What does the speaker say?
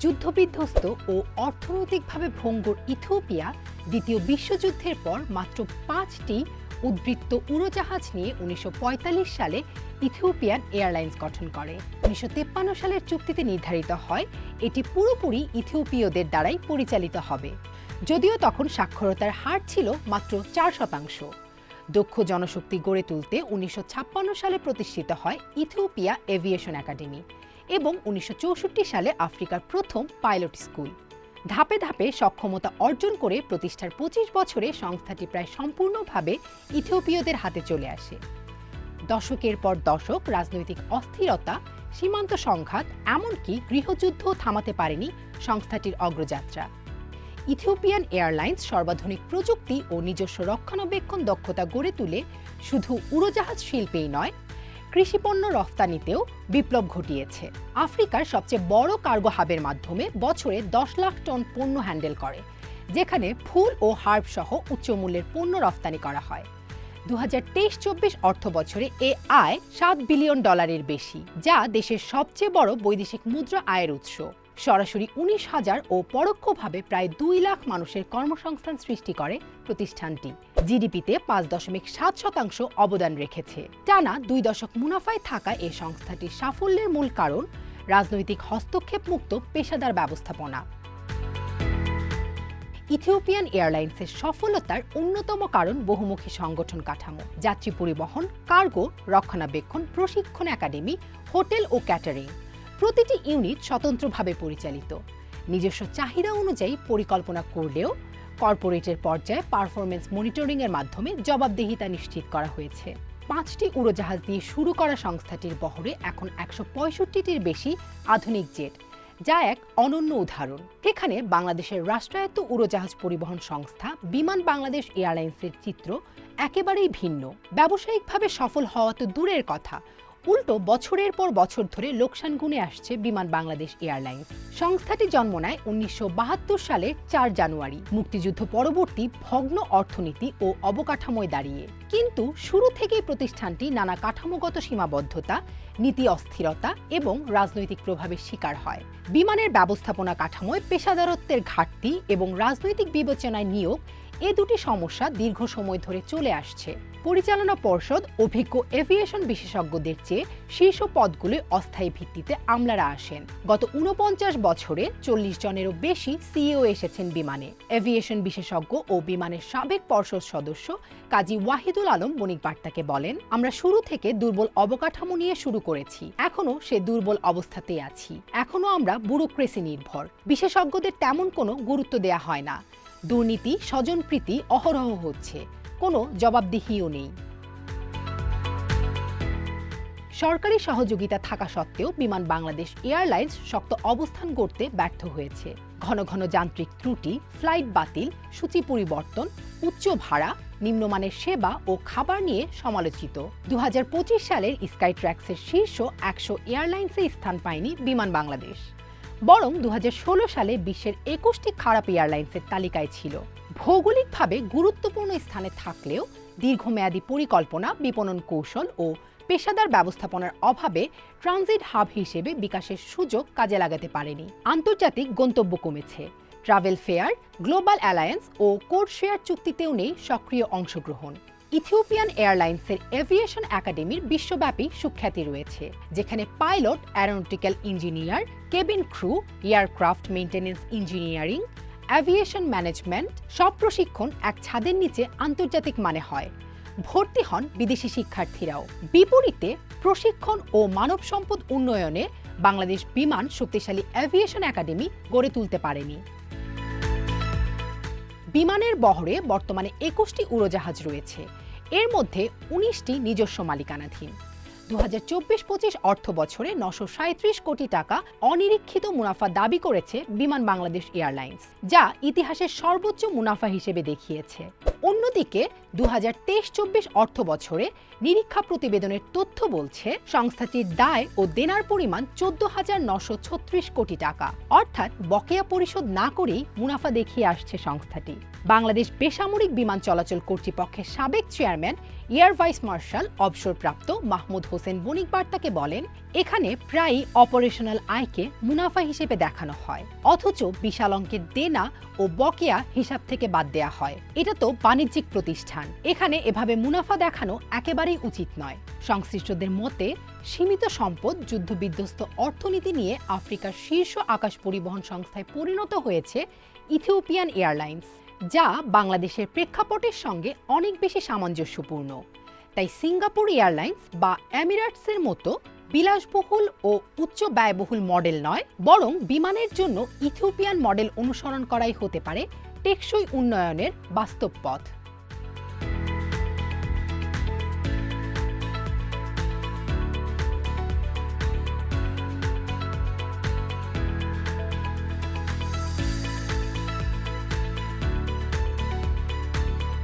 যুদ্ধবিধ্বস্ত ও অর্থনৈতিকভাবে ভঙ্গুর ইথিওপিয়া দ্বিতীয় বিশ্বযুদ্ধের পর মাত্র পাঁচটি উদ্বৃত্ত উড়োজাহাজ নিয়ে উনিশশো পঁয়তাল্লিশ সালে ইথিওপিয়ান এয়ারলাইন্স গঠন করে। উনিশশো সালের চুক্তিতে নির্ধারিত হয়, এটি পুরোপুরি ইথিওপীয়দের দ্বারাই পরিচালিত হবে। যদিও তখন সাক্ষরতার হার ছিল মাত্র চার শতাংশ। দক্ষ জনশক্তি গড়ে তুলতে উনিশশো ছাপ্পান্ন সালে প্রতিষ্ঠিত হয় ইথিওপিয়া এভিয়েশন একাডেমি। এবং উনিশশো চৌষট্টি সালে আফ্রিকার প্রথম পাইলট স্কুল। ধাপে ধাপে সক্ষমতা অর্জন করে প্রতিষ্ঠার পঁচিশ বছরে সংস্থাটি প্রায় সম্পূর্ণভাবে ইথিওপীয়দের হাতে চলে আসে। দশকের পর দশক রাজনৈতিক অস্থিরতা, সীমান্ত সংঘাত, এমনকি গৃহযুদ্ধ থামাতে পারেনি সংস্থাটির অগ্রযাত্রা। ইথিওপিয়ান এয়ারলাইন্স সর্বাধুনিক প্রযুক্তি ও নিজস্ব রক্ষণাবেক্ষণ দক্ষতা গড়ে তুলে শুধু উড়োজাহাজ শিল্পেই নয় কৃষিপণ্য রফতানিতেও বিপ্লব ঘটিয়েছে। আফ্রিকার সবচেয়ে বড় কার্গো হাবের মাধ্যমে বছরে দশ লাখ টন পণ্য হ্যান্ডেল করে, যেখানে ফুল ও হার্ব সহ উচ্চমূল্যের পণ্য রফতানি করা হয়। দু হাজার তেইশ চব্বিশ অর্থ বছরে এ আয় সাত বিলিয়ন ডলারের বেশি, যা দেশের সবচেয়ে বড় বৈদেশিক মুদ্রা আয়ের উৎস। সরাসরি উনিশ হাজার ও পরোক্ষভাবে প্রায় দুই লাখ মানুষের কর্মসংস্থান সৃষ্টি করে প্রতিষ্ঠানটি। জিডিপিতে পাঁচ দশমিক সাত শতাংশ অবদান রেখেছে। টানা দুই দশক মুনাফায় থাকা এই সংস্থাটির সাফল্যের মূল কারণ রাজনৈতিক হস্তক্ষেপ মুক্ত পেশাদার ব্যবস্থাপনা। ইথিওপিয়ান এয়ারলাইন্সের সফলতার অন্যতম কারণ বহুমুখী সংগঠন কাঠামো। যাত্রী পরিবহন, কার্গো, রক্ষণাবেক্ষণ, প্রশিক্ষণ একাডেমি, হোটেল ও ক্যাটারিং। প্রতিটি ইউনিট স্বতন্ত্রভাবে পরিচালিত। নিজস্ব চাহিদা অনুযায়ী পরিকল্পনা করলেও কর্পোরেটের পর্যায়ে পারফরমেন্স মনিটরিংয়ের মাধ্যমে জবাবদিহিতা নিশ্চিত করা হয়েছে। পাঁচটি উড়োজাহাজ দিয়ে শুরু করা সংস্থাটির বহরে এখন একশো পঁয়ষট্টিটির বেশি আধুনিক জেট, যা এক অনন্য উদাহরণ। এখানে বাংলাদেশের রাষ্ট্রায়ত্ত উড়োজাহাজ পরিবহন সংস্থা বিমান বাংলাদেশ এয়ারলাইন্সের চিত্র একেবারেই ভিন্ন। ব্যবসায়িকভাবে সফল হওয়া তো দূরের কথা উল্টো বছরের পর বছর ধরে লোকসান গুনে আসছে বিমান বাংলাদেশ এয়ারলাইন্স সংস্থাটি জন্ম নেয় উনিশশো সালের চার জানুয়ারি। মুক্তিযুদ্ধ পরবর্তী ভগ্ন অর্থনীতি ও অবকাঠামোয় দাঁড়িয়ে। কিন্তু শুরু থেকেই প্রতিষ্ঠানটি নানা কাঠামোগত সীমাবদ্ধতা, নীতি অস্থিরতা এবং রাজনৈতিক প্রভাবের শিকার হয়। বিমানের ব্যবস্থাপনা কাঠামোয় পেশাদারত্বের ঘাটতি এবং রাজনৈতিক বিবেচনায় নিয়োগ এ দুটি সমস্যা দীর্ঘ সময় ধরে চলে আসছে। পরিচালনা পর্ষদ অভিজ্ঞ এভিয়েশন বিশেষজ্ঞদের চেয়ে শীর্ষ পদগুলি অস্থায়ী ভিত্তিতে আমলারা আসেন। গত উনপঞ্চাশ বছরে চল্লিশ জনেরও বেশি সিইও এসেছেন বিমানে। এভিয়েশন বিশেষজ্ঞ ও বিমানের সাবেক পর্ষদ সদস্য কাজী ওয়াহিদুল আলম বণিক বার্তাকে বলেন, আমরা শুরু থেকে দুর্বল অবকাঠামো নিয়ে শুরু করেছি। এখনও সে দুর্বল অবস্থাতেই আছি। এখনও আমরা ব্যুরোক্রেসি নির্ভর। বিশেষজ্ঞদের তেমন কোনো গুরুত্ব দেয়া হয় না। দুর্নীতি, স্বজনপ্রীতি অহরহ হচ্ছে। কোনো জবাবদিহিও নেই। সরকারি সহযোগিতা থাকা সত্ত্বেও বিমান বাংলাদেশ এয়ারলাইন্স শক্ত অবস্থান গড়তে ব্যর্থ হয়েছে। ঘন ঘন যান্ত্রিক ত্রুটি, ফ্লাইট বাতিল, সূচি পরিবর্তন, উচ্চ ভাড়া, নিম্নমানের সেবা ও খাবার নিয়ে সমালোচিত। দু হাজার পঁচিশ সালের স্কাই ট্র্যাক্সের শীর্ষ একশো এয়ারলাইন্সে স্থান পায়নি বিমান বাংলাদেশ। বরং দু হাজার ষোলো সালে বিশ্বের একুশটি খারাপ এয়ারলাইন্সের তালিকায় ছিল। ভৌগোলিকভাবে গুরুত্বপূর্ণ স্থানে থাকলেও দীর্ঘমেয়াদী পরিকল্পনা, বিপণন কৌশল ও পেশাদার ব্যবস্থাপনার অভাবে ট্রানজিট হাব হিসেবে বিকাশের সুযোগ কাজে লাগাতে পারেনি। আন্তর্জাতিক গন্তব্য কমেছে। ট্রাভেল ফেয়ার, গ্লোবাল অ্যালায়েন্স ও কোড শেয়ার চুক্তিতেও নেই সক্রিয় অংশগ্রহণ। ইথিওপিয়ান এয়ারলাইন্সের এভিয়েশন একাডেমির বিশ্বব্যাপী সুখ্যাতি রয়েছে, যেখানে pilot, aeronautical engineer, cabin crew, aircraft maintenance engineering aviation management সব প্রশিক্ষণ এক ছাদের নিচে আন্তর্জাতিক মানে হয়। ভর্তি হন বিদেশি শিক্ষার্থীরাও। বিপরীতে, প্রশিক্ষণ ও মানব সম্পদ উন্নয়নে বাংলাদেশ বিমান শক্তিশালী অ্যাভিয়েশন একাডেমি গড়ে তুলতে পারেনি। বিমানের বহরে বর্তমানে একুশটি উড়োজাহাজ রয়েছে। এর মধ্যে উনিশটি নিজস্ব মালিকানাধীন। দু অর্থ বছরে নশো কোটি টাকা অনিরীক্ষিত মুনাফা দাবি করেছে বিমান বাংলাদেশ এয়ারলাইন্স, যা ইতিহাসের সর্বোচ্চ মুনাফা হিসেবে দেখিয়েছে। অন্যদিকে দু হাজার অর্থ বছরে নিরীক্ষা প্রতিবেদনের তথ্য বলছে, সংস্থাটির দায় ও দেনার পরিমাণ চোদ্দ হাজার নশো ছত্রিশ কোটি টাকা। অর্থাৎ বকেয়া পরিশোধ না করেই মুনাফা দেখিয়ে আসছে সংস্থাটি। বাংলাদেশ বেসামরিক বিমান চলাচল কর্তৃপক্ষের সাবেক চেয়ারম্যান, এয়ার ভাইস মার্শাল অবসরপ্রাপ্ত মাহমুদ হোসেন বণিক বার্তাকে বলেন, এখানে প্রায়ই অপারেশনাল আয়কে মুনাফা হিসেবে দেখানো হয়। অথচ বিশাল অঙ্কের দেনা ও বকেয়া হিসাব থেকে বাদ দেয়া হয়। এটা তো বাণিজ্যিক প্রতিষ্ঠান। এখানে এভাবে মুনাফা দেখানো একেবারেই উচিত নয়। সংশ্লিষ্টদের মতে, সীমিত সম্পদ যুদ্ধবিধ্বস্ত অর্থনীতি নিয়ে আফ্রিকার শীর্ষ আকাশ পরিবহন সংস্থায় পরিণত হয়েছে ইথিওপিয়ান এয়ারলাইন্স, যা বাংলাদেশের প্রেক্ষাপটের সঙ্গে অনেক বেশি সামঞ্জস্যপূর্ণ। তাই সিঙ্গাপুর এয়ারলাইন্স বা অ্যামিরাটসের মতো বিলাসবহুল ও উচ্চ ব্যয়বহুল মডেল নয়, বরং বিমানের জন্য ইথিওপিয়ান মডেল অনুসরণ করাই হতে পারে টেকসই উন্নয়নের বাস্তব পথ।